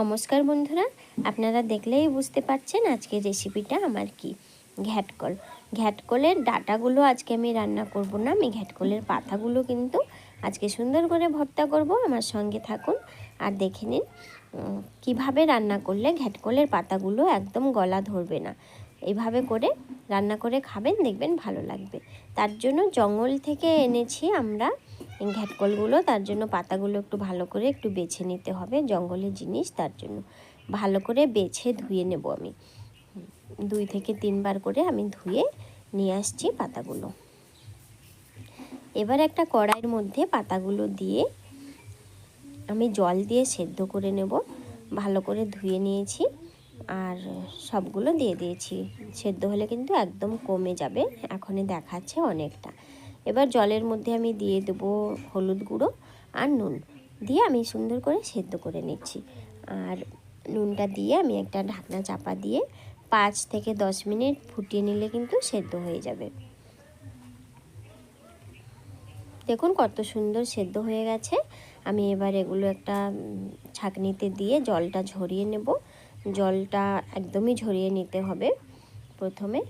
নমস্কার বন্ধুরা, আপনারা দেখলেই বুঝতে পারছেন আজকে রেসিপিটা আমার কি। ঘ্যাটকল। ঘ্যাটকলের ডাটাগুলো আজকে আমি রান্না করব না, আমি ঘ্যাটকলের পাতাগুলো কিন্তু আজকে সুন্দর করে ভর্তা করব, আমার সঙ্গে থাকুন আর দেখে নিন কীভাবে রান্না করলে ঘ্যাটকলের পাতাগুলো একদম গলা ধরবে না। এইভাবে করে রান্না করে খাবেন, দেখবেন ভালো লাগবে। তার জন্য জঙ্গল থেকে এনেছি আমরা ঘ্যাটকলগুলো, তার জন্য পাতাগুলো একটু ভালো করে একটু বেছে নিতে হবে, জঙ্গলের জিনিস তার জন্য। ভালো করে বেছে ধুয়ে নেব আমি। দুই থেকে তিনবার করে আমি ধুয়ে নিয়ে আসছি পাতাগুলো। এবার একটা কড়াইয়ের মধ্যে পাতাগুলো দিয়ে আমি জল দিয়ে সেদ্ধ করে নেব। ভালো করে ধুয়ে নিয়েছি আর সবগুলো দিয়ে দিয়েছি। সেদ্ধ হলে কিন্তু একদম কমে যাবে, এখনই দেখাচ্ছে অনেকটা। এবার জলের মধ্যে আমি দিয়ে দেবো হলুদ গুঁড়ো আর নুন। দিয়ে আমি সুন্দর করে সেদ্ধ করে নিচ্ছি। আর নুনটা দিয়ে আমি একটা ঢাকনা চাপা দিয়ে পাঁচ থেকে দশ মিনিট ফুটিয়ে নিলে কিন্তু সেদ্ধ হয়ে যাবে। দেখুন কত সুন্দর সেদ্ধ হয়ে গেছে। আমি এবার এগুলো একটা ছাঁকনিতে দিয়ে জলটা ঝরিয়ে নেব। জলটা একদমই ঝরিয়ে নিতে হবে প্রথমে।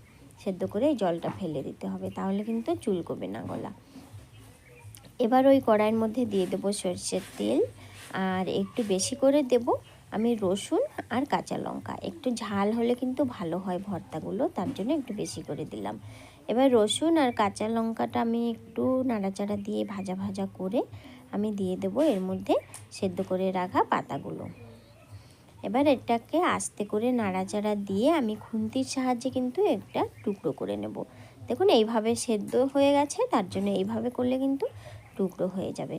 সেদ্ধ করে জলটা ফেলে দিতে হবে, তাহলে কিন্তু চুলকবে না গলা। এবার ওই কড়াইয়ের মধ্যে দিয়ে দেবো সর্ষের তেল, আর একটু বেশি করে দেব আমি রসুন আর কাঁচা লঙ্কা। একটু ঝাল হলে কিন্তু ভালো হয় ভর্তাগুলো, তার জন্য একটু বেশি করে দিলাম। এবার রসুন আর কাঁচা লঙ্কাটা আমি একটু নাড়াচাড়া দিয়ে ভাজা ভাজা করে আমি দিয়ে দেবো, এর মধ্যে সেদ্ধ করে রাখা পাতাগুলো। এবার এটাকে আস্তে করে নাড়াচাড়া দিয়ে আমি খুন্তির সাহায্যে কিন্তু একটা টুকরো করে নেব। দেখুন, এইভাবে সেদ্ধ হয়ে গেছে, তার জন্য এইভাবে করলে কিন্তু টুকরো হয়ে যাবে।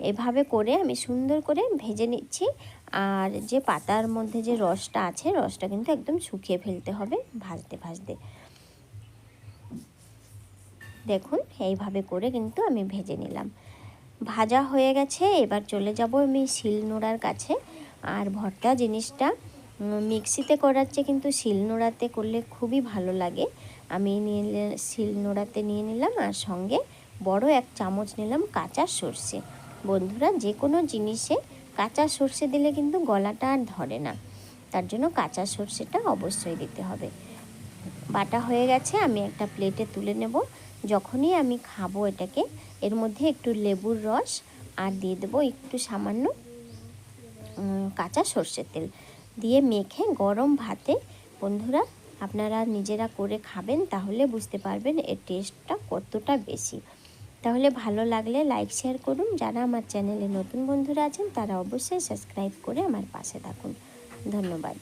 এভাবে করে আমি সুন্দর করে ভেজে নিচ্ছি। আর যে পাতার মধ্যে যে রসটা আছে, রসটা কিন্তু একদম শুকিয়ে ফেলতে হবে ভাজতে ভাজতে। দেখুন, এইভাবে করে কিন্তু আমি ভেজে নিলাম। ভাজা হয়ে গেছে, এবার চলে যাব আমি শিলনোড়ার কাছে। আর ভর্তা জিনিসটা মিক্সিতে করাচ্ছে কিন্তু শিলনোড়াতে করলে খুবই ভালো লাগে। আমি নিয়ে শিলনোড়াতে নিয়ে নিলাম আর সঙ্গে বড় এক চামচ নিলাম কাঁচা সর্ষে। বন্ধুরা যে কোনো জিনিসে কাঁচা সর্ষে দিলে কিন্তু গলাটা আর ধরে না। তার জন্য কাঁচা সর্ষেটা অবশ্যই দিতে হবে। বাটা হয়ে গেছে, আমি একটা প্লেটে তুলে নেব। যখনই আমি খাব এটাকে, এর মধ্যে একটু লেবুর রস আর দিয়ে দেবো একটু সামান্য কাঁচা সর্ষের তেল দিয়ে মেখে গরম ভাতে। বন্ধুরা, আপনারা নিজেরা করে খাবেন, তাহলে বুঝতে পারবেন এর টেস্টটা কতটা বেশি। তাহলে ভালো লাগলে লাইক, শেয়ার করুন। যারা আমার চ্যানেলে নতুন বন্ধুরা আছেন, তারা অবশ্যই সাবস্ক্রাইব করে আমার পাশে থাকুন। ধন্যবাদ।